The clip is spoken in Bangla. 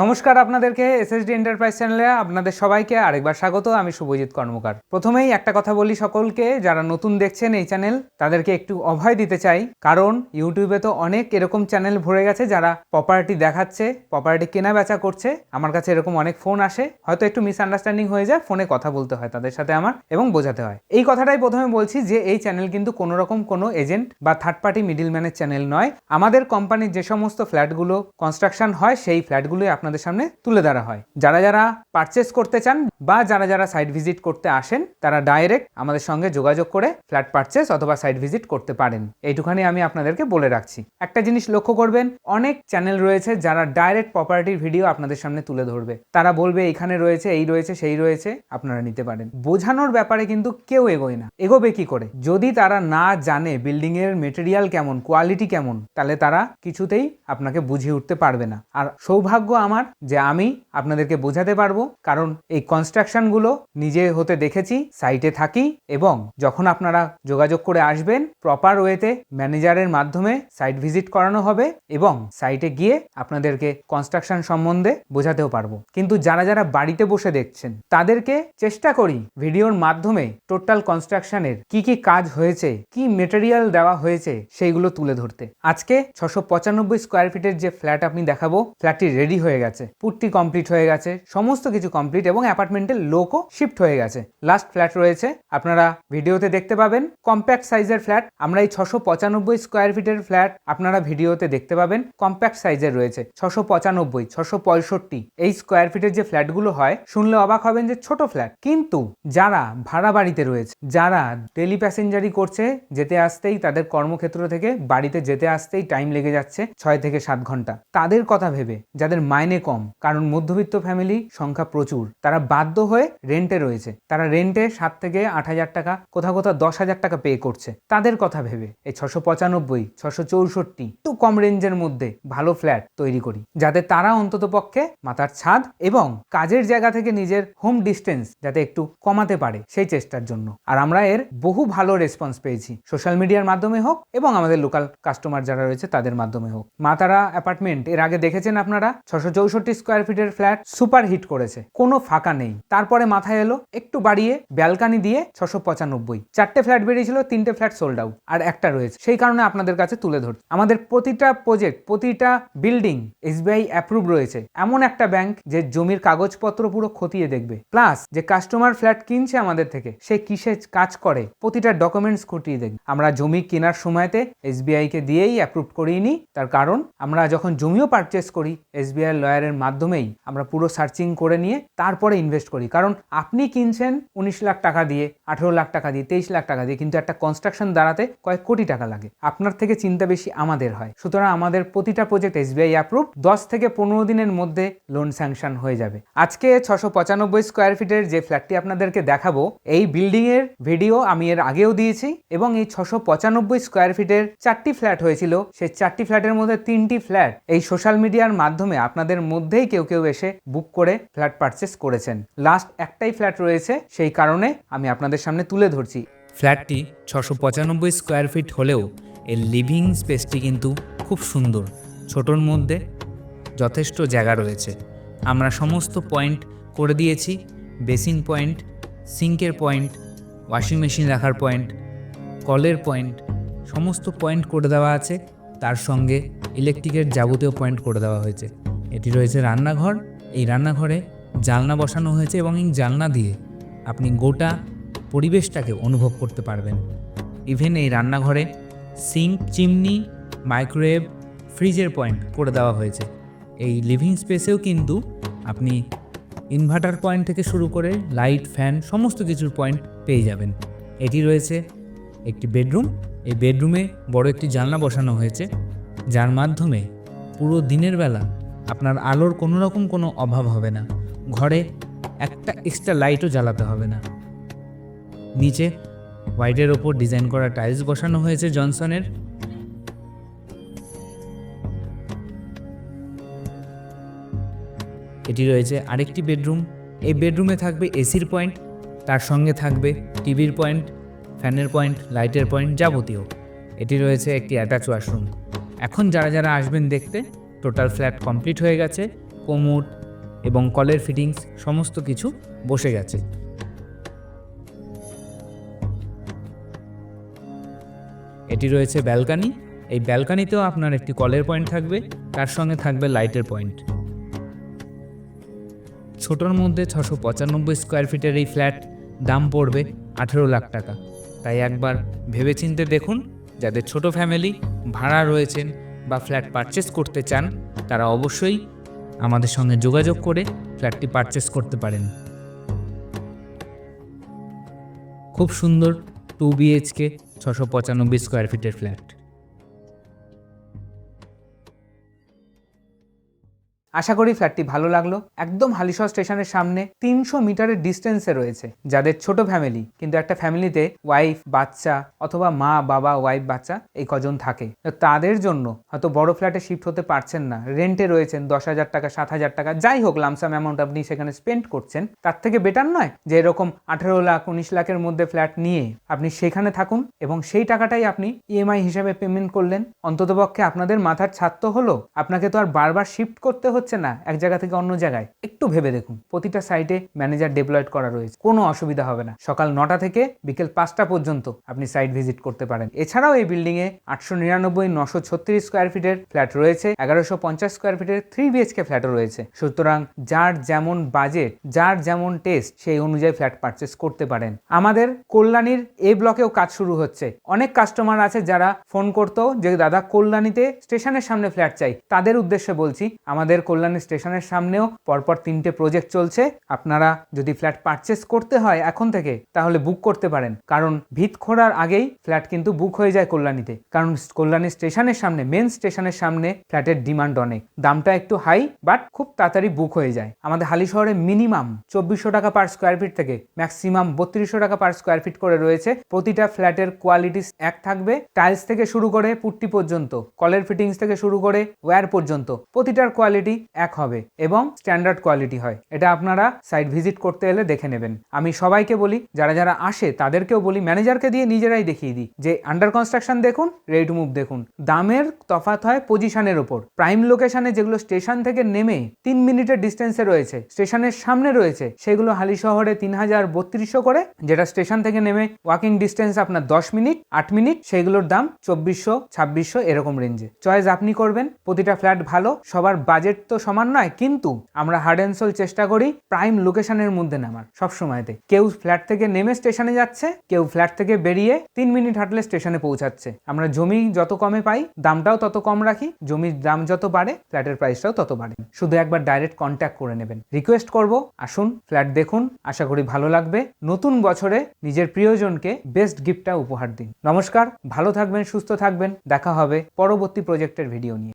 নমস্কার আপনাদেরকে এসএসডি এন্টারপ্রাইজ চ্যানেলে আপনাদের সবাইকে আরেকবার স্বাগত, আমি শুভজিৎ কর্মকার। প্রথমেই একটা কথা বলি সকলকে, যারা নতুন দেখছেন এই চ্যানেল, তাদেরকে একটু অভয় দিতে চাই, কারণ ইউটিউবে তো অনেক এরকম চ্যানেল ভরে গেছে যারা প্রপার্টি দেখাচ্ছে প্রপার্টি কেনা বেচা করছে, আমার কাছে এরকম অনেক ফোন আসে, হয়তো একটু মিসআন্ডারস্ট্যান্ডিং হয়ে যায় ফোনে কথা বলতে হয় তাদের সাথে আমার এবং বোঝাতে হয়। এই কথাটাই প্রথমে বলছি যে এই চ্যানেল কিন্তু কোনো রকম কোনো এজেন্ট বা থার্ড পার্টি মিডিলম্যানের চ্যানেল নয়। আমাদের কোম্পানির যে সমস্ত ফ্ল্যাটগুলো কনস্ট্রাকশন হয়, সেই ফ্ল্যাটগুলোই আপনাদের সামনে তুলে ধরা হয়। যারা যারা পারচেস করতে চান বা যারা যারা সাইট ভিজিট করতে আসেন, তারা ডাইরেক্ট আমাদের সঙ্গে যোগাযোগ করে ফ্ল্যাট পারচেস অথবা সাইট ভিজিট করতে পারেন। এইটুখানি আমি আপনাদেরকে বলে রাখছি। একটা জিনিস লক্ষ্য করবেন, অনেক চ্যানেল রয়েছে যারা ডাইরেক্ট প্রপার্টির ভিডিও আপনাদের সামনে তুলে ধরবে। তারা বলবে এখানে রয়েছে, এই রয়েছে, সেই রয়েছে। আপনারা নিতে পারেন। বোঝানোর ব্যাপারে কিন্তু কেউ এগোয় না। এগোবে কি করে? যদি তারা না জানে বিল্ডিং এর মেটেরিয়াল কেমন কোয়ালিটি কেমন, তাহলে তারা কিছুতেই আপনাকে বুঝিয়ে উঠতে পারবে না। আর সৌভাগ্য আমার যে আমি আপনাদেরকে বোঝাতে পারব, কারণ এই কনস্ট্রাকশনগুলো নিজে হতে দেখেছি সাইটে থাকি এবং যখন আপনারা যোগাযোগ করে আসবেন প্রপার ওয়েতে ম্যানেজারের মাধ্যমে সাইট ভিজিট করানো হবে এবং সাইটে গিয়ে আপনাদেরকে কনস্ট্রাকশন সম্বন্ধে বোঝাতেও পারব। কিন্তু যারা যারা বাড়িতে বসে দেখছেন, তাদেরকে চেষ্টা করি ভিডিওর মাধ্যমে টোটাল কনস্ট্রাকশনের কি কি কাজ হয়েছে, কি মেটেরিয়াল দেওয়া হয়েছে, সেইগুলো তুলে ধরতে। আজকে ছশো পঁচানব্বই স্কোয়ার ফিটের যে ফ্ল্যাট আপনি দেখাবো ফ্ল্যাটটি রেডি হয়ে গেছে। পুট্টি কমপ্লিট হয়ে গেছে। সমস্ত কিছু কমপ্লিট এবং অ্যাপার্টমেন্টের লোকও শিফট হয়ে গেছে। লাস্ট ফ্ল্যাট রয়েছে। আপনারা ভিডিওতে দেখতে পাবেন। কম্প্যাক্ট সাইজের ফ্ল্যাট আমরা এই ছশো পঁচানব্বই স্কোয়ার ফিটের ফ্ল্যাট আপনারা ভিডিওতে দেখতে পাবেন। কম্প্যাক্ট সাইজের রয়েছে। ছশো পঁচানব্বই, ছশো পঁয়ষট্টি। এই স্কোয়ার ফিটের যে ফ্ল্যাটগুলো হয়, শুনলে অবাক হবেন যে ছোট ফ্ল্যাট কিন্তু যারা ভাড়া বাড়িতে রয়েছে, যারা ডেলি প্যাসেঞ্জারি করছে, যেতে আসতেই তাদের কর্মক্ষেত্র থেকে বাড়িতে যেতে আসতেই টাইম লেগে যাচ্ছে ছয় থেকে সাত ঘণ্টা। তাদের কথা ভেবে, যাদের মাইনে কম, কারণ মধ্যবিত্ত ফ্যামিলি সংখ্যা প্রচুর। তারা বাধ্য হয়ে রেন্টে রয়েছে। তারা রেন্টে সাত থেকে আট হাজার টাকা, কোথাও কোথাও দশ হাজার টাকা পে করছে। তাদের কথা ভেবে এই ছশো পঁচানব্বই, ছশো চৌষট্টি, একটু কম রেঞ্জের মধ্যে ভালো ফ্ল্যাট তৈরি করি, যাতে তারা অন্তত পক্ষে মাথার ছাদ এবং কাজের জায়গা থেকে নিজের হোম ডিস্টেন্স যাতে একটু কমাতে পারে সেই চেষ্টার জন্য। আর আমরা এর বহু ভালো রেসপন্স পেয়েছি সোশ্যাল মিডিয়ার মাধ্যমে হোক এবং আমাদের লোকাল কাস্টমার যারা রয়েছে তাদের মাধ্যমে হোক। মাতারা অ্যাপার্টমেন্ট এর আগে দেখেছেন আপনারা? ছশো চৌষট্টি স্কোয়ার ফিটের ফ্ল্যাট সুপার হিট করেছে। কোনো ফাঁকা নেই। তারপরে মাথায় এলো একটু বাড়িয়ে ব্যালকানি দিয়ে ছশো পঁচানব্বই। চারটে ফ্ল্যাট বেরিয়েছিল, তিনটে ফ্ল্যাট সোল্ড আউট আর একটা রয়েছে। সেই কারণে আপনাদের কাছে তুলে ধরছি। আমাদের প্রতিটা প্রজেক্ট প্রতিটা বিল্ডিং এসবিআই অ্যাপ্রুভ রয়েছে। এমন একটা ব্যাংক যে জমির কাগজপত্র পুরো খতিয়ে দেখবে। প্লাস যে কাস্টমার ফ্ল্যাট কিনছে আমাদের থেকে, সে কিসে কাজ করে, প্রতিটা ডকুমেন্টস খতিয়ে দেখবে। আমরা জমি কেনার সময়তে এসবিআই কে দিয়েই অ্যাপ্রুভ করিয়ে নিই তার কারণ, আমরা যখন জমিও পারচেস করি এসবিআই লয়ারের মাধ্যমেই আমরা পুরো সার্চিং করে নিয়ে তারপরে ইনভেস্ট করি। কারণ আপনি কিনছেন উনিশ লাখ টাকা দিয়ে, আঠেরো লাখ টাকা দিয়ে, তেইশ লাখ টাকা দিয়ে, কিন্তু একটা কনস্ট্রাকশন দাঁড়াতে কয়েক কোটি টাকা লাগে। আপনার থেকে চিন্তা বেশি আমাদের হয়। সুতরাং আমাদের প্রতিটা প্রজেক্ট এসবিআই অ্যাপ্রুভ দশ থেকে পনেরো দিনের মধ্যে লোন স্যাংশন হয়ে যাবে। আজকে ছশো পঁচানব্বই স্কোয়ার ফিটের যে ফ্ল্যাটটি আপনাদেরকে দেখাবো, এই বিল্ডিং এর ভিডিও আমি এর আগেও দিয়েছি এবং এই ছশো পঁচানব্বই স্কোয়ার ফিটের চারটি ফ্ল্যাট হয়েছিল। সেই চারটি ফ্ল্যাটের মধ্যে তিনটি ফ্ল্যাট এই সোশ্যাল মিডিয়ার মাধ্যমে আপনাদের মধ্যেই কেউ কেউ এসে বুক করে ফ্ল্যাট পারচেস করেছেন। লাস্ট একটাই ফ্ল্যাট রয়েছে, সেই কারণে আমি আপনাদের সামনে তুলে ধরছি। ফ্ল্যাটটি ছশো পঁচানব্বই স্কোয়ার ফিট হলেও এর লিভিং স্পেসটি কিন্তু খুব সুন্দর। ছোটোর মধ্যে যথেষ্ট জায়গা রয়েছে। আমরা সমস্ত পয়েন্ট করে দিয়েছি বেসিন পয়েন্ট সিঙ্কের পয়েন্ট ওয়াশিং মেশিন রাখার পয়েন্ট কলের পয়েন্ট সমস্ত পয়েন্ট করে দেওয়া আছে। তার সঙ্গে ইলেকট্রিকের যাবতীয় পয়েন্ট করে দেওয়া হয়েছে। এটি রয়েছে রান্নাঘর। এই রান্নাঘরে জালনা বসানো হয়েছে এবং এই জালনা দিয়ে আপনি গোটা পরিবেশটাকে অনুভব করতে পারবেন। ইভেন এই রান্নাঘরে সিঙ্ক, চিমনি, মাইক্রোওয়েভ, ফ্রিজের পয়েন্ট করে দেওয়া হয়েছে। এই লিভিং স্পেসেও কিন্তু আপনি ইনভার্টার পয়েন্ট থেকে শুরু করে লাইট, ফ্যান সমস্ত কিছুর পয়েন্ট পেয়ে যাবেন। এটি রয়েছে একটি বেডরুম। এই বেডরুমে বড় একটি জানলা বসানো হয়েছে, যার মাধ্যমে পুরো দিনের বেলা আপনার আলোর কোনো রকম কোনো অভাব হবে না। ঘরে একটা এক্সট্রা লাইটও জ্বালাতে হবে না। নিচে হোয়াইটের ওপর ডিজাইন করা টাইলস বসানো হয়েছে জনসনের এটি রয়েছে আরেকটি বেডরুম এই বেডরুমে থাকবে এসির পয়েন্ট তার সঙ্গে থাকবে টিভির পয়েন্ট ফ্যানের পয়েন্ট লাইটের পয়েন্ট যাবতীয়। এটি রয়েছে একটি অ্যাটাচ ওয়াশরুম এখন যারা যারা আসবেন দেখতে টোটাল ফ্ল্যাট কমপ্লিট হয়ে গেছে কোমোড এবং কলের ফিটিংস সমস্ত কিছু বসে গেছে। এটি রয়েছে ব্যালকানি এই ব্যালকানিতেও আপনার একটি কলের পয়েন্ট থাকবে, তার সঙ্গে থাকবে লাইটের পয়েন্ট ছোটোর মধ্যে ছশো পঁচানব্বই স্কোয়ার ফিটের এই ফ্ল্যাট দাম পড়বে আঠেরো লাখ টাকা। তাই একবার ভেবেচিন্তে দেখুন, যাদের ছোট ফ্যামিলি ভাড়া রয়েছেন বা ফ্ল্যাট পারচেস করতে চান, তারা অবশ্যই আমাদের সঙ্গে যোগাযোগ করে ফ্ল্যাটটি পারচেস করতে পারেন। খুব সুন্দর টু বিএইচকে ছশো পঁচানব্বই স্কোয়ার ফিটের ফ্ল্যাট আশা করি ফ্ল্যাটটি ভালো লাগল। একদম হালিশহর স্টেশনের সামনে তিনশো মিটারের ডিস্টেন্সে রয়েছে, যাদের ছোট ফ্যামিলি কিন্তু একটা ফ্যামিলিতে ওয়াইফ বাচ্চা অথবা মা, বাবা ওয়াইফ বাচ্চা এই কজন থাকে। তাদের জন্য হয়তো বড় ফ্ল্যাটে শিফট হতে পারছেন না রেন্টে রয়েছেন দশ হাজার টাকা, সাত হাজার টাকা, যাই হোক লামসাম অ্যামাউন্ট আপনি সেখানে স্পেন্ড করছেন, তার থেকে বেটার নয় যে এরকম আঠেরো লাখ, উনিশ লাখের মধ্যে ফ্ল্যাট নিয়ে আপনি সেখানে থাকুন এবং সেই টাকাটাই আপনি ইএমআই হিসাবে পেমেন্ট করলেন। অন্ততপক্ষে আপনাদের মাথার তো হলো, আপনাকে তো আর বারবার শিফট করতে হচ্ছে না, এক জায়গা থেকে অন্য জায়গায়। একটু ভেবে দেখুন, প্রতিটা সাইটে ম্যানেজার ডেপ্লয়েড করা রয়েছে, কোনো অসুবিধা হবে না। সকাল নটা থেকে বিকেল পাঁচটা পর্যন্ত আপনি সাইট ভিজিট করতে পারেন। এছাড়াও এই বিল্ডিং এ আটশো নিরানব্বই, নশো ছত্রিশ স্কোয়ার ফিটের ফ্ল্যাট রয়েছে, এগারোশো পঞ্চাশ স্কোয়ার ফিটের থ্রি বিএচকে ফ্ল্যাটও রয়েছে। সুতরাং যার যেমন বাজেট যার যেমন টেস্ট সেই অনুযায়ী ফ্ল্যাট পারচেস করতে পারেন। আমাদের কল্যাণীর এ ব্লকেও কাজ শুরু হচ্ছে। অনেক কাস্টমার আছে যারা ফোন করতো যে দাদা কল্যাণীতে স্টেশনের সামনে ফ্ল্যাট চাই, তাদের উদ্দেশ্যে বলছি, আমাদের কল্যাণী স্টেশনের সামনেও পরপর তিনটে প্রজেক্ট চলছে। আপনারা যদি ফ্ল্যাট পারচেস করতে হয় এখন থেকে, তাহলে বুক করতে পারেন। কারণ ভিত খোঁড়ার আগেই ফ্ল্যাট কিন্তু বুক হয়ে যায় কল্যাণীতে। কারণ কল্যাণী স্টেশনের সামনে মেন স্টেশনের সামনে ফ্ল্যাটের ডিমান্ড অনেক। দামটা একটু হাই বাট খুব তাড়াতাড়ি বুক হয়ে যায়। আমাদের হালি শহরে মিনিমাম চব্বিশশো টাকা পার স্কোয়ার ফিট থেকে ম্যাক্সিমাম বত্রিশশো টাকা পার স্কোয়ার ফিট করে রয়েছে। প্রতিটা ফ্ল্যাটের কোয়ালিটি এক থাকবে। টাইলস থেকে শুরু করে পুট্টি পর্যন্ত, কলের ফিটিংস থেকে শুরু করে ওয়্যার পর্যন্ত, প্রতিটার কোয়ালিটি এক হবে এবং স্ট্যান্ডার্ড কোয়ালিটি হয়। এটা আপনারা সাইট ভিজিট করতে এলে দেখে নেবেন। আমি সবাইকে বলি, যারা যারা আসে, তাদেরকেও বলি ম্যানেজারকে দিয়ে নিজেরাই দেখিয়ে দিই। যে আন্ডার কনস্ট্রাকশন দেখুন রেডি টু মুভ দেখুন। দামের তফাৎ হয় পজিশনের ওপর প্রাইম লোকেশনে যেগুলো স্টেশন থেকে নেমে তিন মিনিটের ডিস্টেন্সে রয়েছে স্টেশনের সামনে রয়েছে, সেগুলো হালি শহরে তিন হাজার বত্রিশশো করে, যেটা স্টেশন থেকে নেমে ওয়াকিং ডিস্টেন্স আপনার দশ মিনিট, আট মিনিট, সেগুলোর দাম চব্বিশশো, ছাব্বিশশো এরকম রেঞ্জে চয়েস আপনি করবেন, প্রতিটা ফ্ল্যাট ভালো, সবার বাজেট তো সমান নয়, কিন্তু আমরা হার্ড অ্যান্ড সোল চেষ্টা করি প্রাইম লোকেশনের মধ্যে নামার সব সময়তে। কেউ ফ্ল্যাট থেকে নেমে স্টেশনে যাচ্ছে, কেউ ফ্ল্যাট থেকে বেরিয়ে তিন মিনিট হাঁটলে স্টেশনে পৌঁছাচ্ছে। আমরা জমি যত কমে পাই, দামটাও তত কম রাখি, জমির দাম যত বাড়ে ফ্ল্যাটের প্রাইসটাও তত বাড়ে। শুধু একবার ডাইরেক্ট কন্ট্যাক্ট করে নেবেন। রিকোয়েস্ট করব, আসুন ফ্ল্যাট দেখুন, আশা করি ভালো লাগবে। নতুন বছরে নিজের প্রিয়জনকে বেস্ট গিফটটা উপহার দিন। নমস্কার, ভালো থাকবেন, সুস্থ থাকবেন। দেখা হবে পরবর্তী প্রজেক্টের ভিডিও নিয়ে।